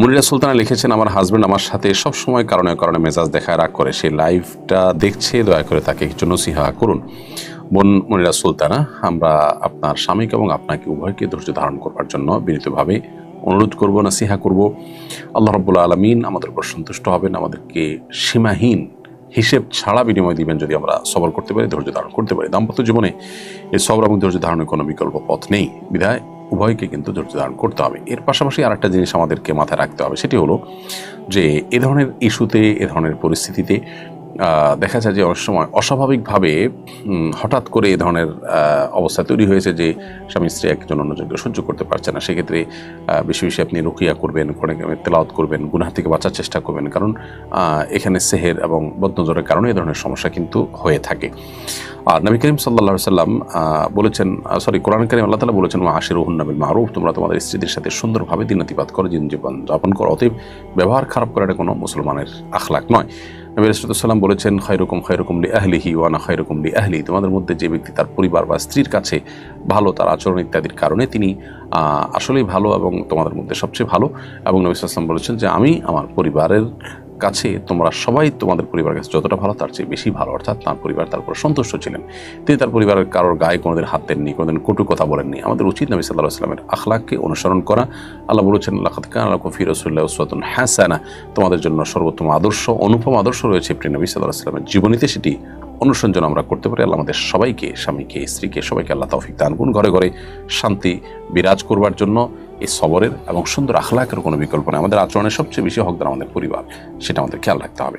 মনিরা সুলতানা লিখেছেন, আমার হাজব্যান্ড আমার সাথে সব সময় কারণে কারণে মেজাজ দেখায়, রাগ করে। সেই লাইভটা দেখছে, দয়া করে তাকে কিছু নসিহা করুন। বোন মনিরা সুলতানা, আমরা আপনার স্বামীকে এবং আপনাকে উভয়কে ধৈর্য ধারণ করবার জন্য বিনীতভাবে অনুরোধ করব, নাসিহা করব। আল্লাহ রব্বুল আলমিন আমাদের উপর সন্তুষ্ট হবেন, আমাদেরকে সীমাহীন হিসেব ছাড়া বিনিময় দিবেন যদি আমরা সবর করতে পারি, ধৈর্য ধারণ করতে পারি। দাম্পত্য জীবনে এই সবর এবং ধৈর্য ধারণের কোনো বিকল্প পথ নেই। বিধায় উভয়কে কিন্তু ধৈর্য ধারণ করতে হবে। এর পাশাপাশি আর একটা জিনিস আমাদেরকে মাথায় রাখতে হবে, সেটি হলো যে, এ ধরনের ইস্যুতে, এ ধরনের পরিস্থিতিতে দেখা যায় যে অনেক সময় অস্বাভাবিকভাবে হঠাৎ করে এ ধরনের অবস্থা তৈরি হয়েছে যে স্বামী স্ত্রী একজন অন্যজনকে সহ্য করতে পারছে না। সেক্ষেত্রে বেশি বেশি আপনি রুকিয়া করবেন কারিমের তেলাওয়াত করবেন, গুনাহ থেকে বাঁচার চেষ্টা করবেন। কারণ এখানে সেহের এবং বদনজরের কারণে এ ধরনের সমস্যা কিন্তু হয়ে থাকে। আর নবী করিম সাল্লা সাল্লাম বলেছেন সরি, কোরআন করিম আল্লাহ তালা বলেছেন আশির নবীল মারুফ তোমরা তোমাদের স্ত্রীদের সাথে সুন্দরভাবে দিনাতিপাত করো দিন জীবন যাপন করো। অতএব, ব্যবহার খারাপ করাটা কোনো মুসলমানের আখলাক নয়। নবী রসুলাম বলেছেন খৈরকম খৈরকম লি আহলিহি ওয়ানা খৈরকম লি আহলি তোমাদের মধ্যে যে ব্যক্তি তার পরিবার বা স্ত্রীর কাছে ভালো তার আচরণ ইত্যাদির কারণে তিনি আসলেই ভালো এবং তোমাদের মধ্যে সবচেয়ে ভালো। এবং নবী বলেছেন যে, আমি আমার পরিবারের কাছে তোমরা সবাই তোমাদের পরিবারের কাছে যতটা ভালো, তার চেয়ে বেশি ভালো। অর্থাৎ তার পরিবার তার উপর সন্তুষ্ট ছিলেন। তিনি তার পরিবারের কারোর গায়ে কোনোদিন হাত দেননি, কোনোদিন কটু কথা বলেননি। আমাদের উচিত নবী সাল্লাহ আসলামের আখলাককে অনুসরণ করা। আল্লাহ বলেছেন আল্লাহ খান আল্লাহ কফি রসুল্লাহ উসওয়াতুন হাসানা। তোমাদের জন্য সর্বোত্তম আদর্শ, অনুপম আদর্শ রয়েছে প্রিয় নবী সাল্লাহ আসলামের জীবনীতে সেটি অনুসরণ যেন আমরা করতে পারি। আল্লাহ আমাদের সবাইকে, স্বামীকে, স্ত্রীকে সবাইকে আল্লাহ তৌফিক দান করুন। ঘরে ঘরে শান্তি বিরাজ করবার জন্য এই সবরের এবং সুন্দর আখলাকের কোনো বিকল্প নেই। আমাদের আচরণের সবচেয়ে বেশি হকদার আমাদের পরিবার, সেটা আমাদের খেয়াল রাখতে হবে।